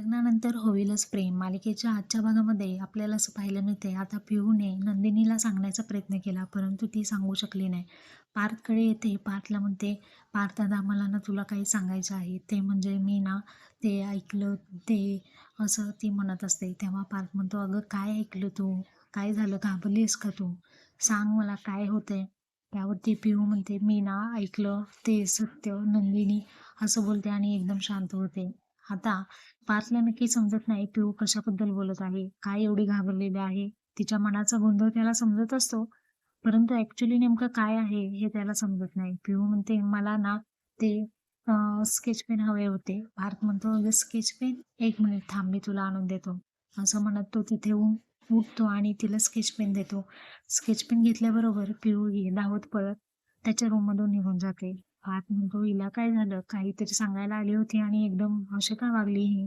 लग्नानंतर होईलच प्रेम. मालिकेच्या आजच्या भागामध्ये आपल्याला असं पाहायला मिळते आता पिहूने नंदिनीला सांगण्याचा प्रयत्न केला परंतु ती सांगू शकली नाही. पार्थकडे येते. पार्थला म्हणते पार्थ दादा मला ना तुला काही सांगायचं आहे. ते म्हणजे मी ना ते ऐकलं ते असं ती म्हणत असते. तेव्हा पार्थ म्हणतो अगं काय ऐकलं तू? काय झालं? घाबरलीस का तू? सांग मला काय होते त्यावरती पिहू म्हणते मी ना ऐकलं ते सत्य नंदिनी असं बोलते आणि एकदम शांत होते. आता पार्थला नक्की समजत नाही पिऊ कशाबद्दल बोलत आहे काय एवढी घाबरलेली आहे. तिच्या मनाचा गोंधळ त्याला समजत असतो परंतु ऍक्च्युली नेमकं काय आहे हे त्याला समजत नाही. पिऊ म्हणते मला ना ते स्केच पेन हवे होते. भारत म्हणतो स्केच पेन एक मिनिट थांब मी तुला आणून देतो. असं म्हणत तो तिथे उठतो आणि तिला स्केच पेन देतो. स्केच पेन घेतल्याबरोबर पिऊ ही धावत पळत त्याच्या रूममधून निघून जाते. आत म्हणतो हिला काय झालं काहीतरी सांगायला आली होती आणि एकदम अशी का वागली ही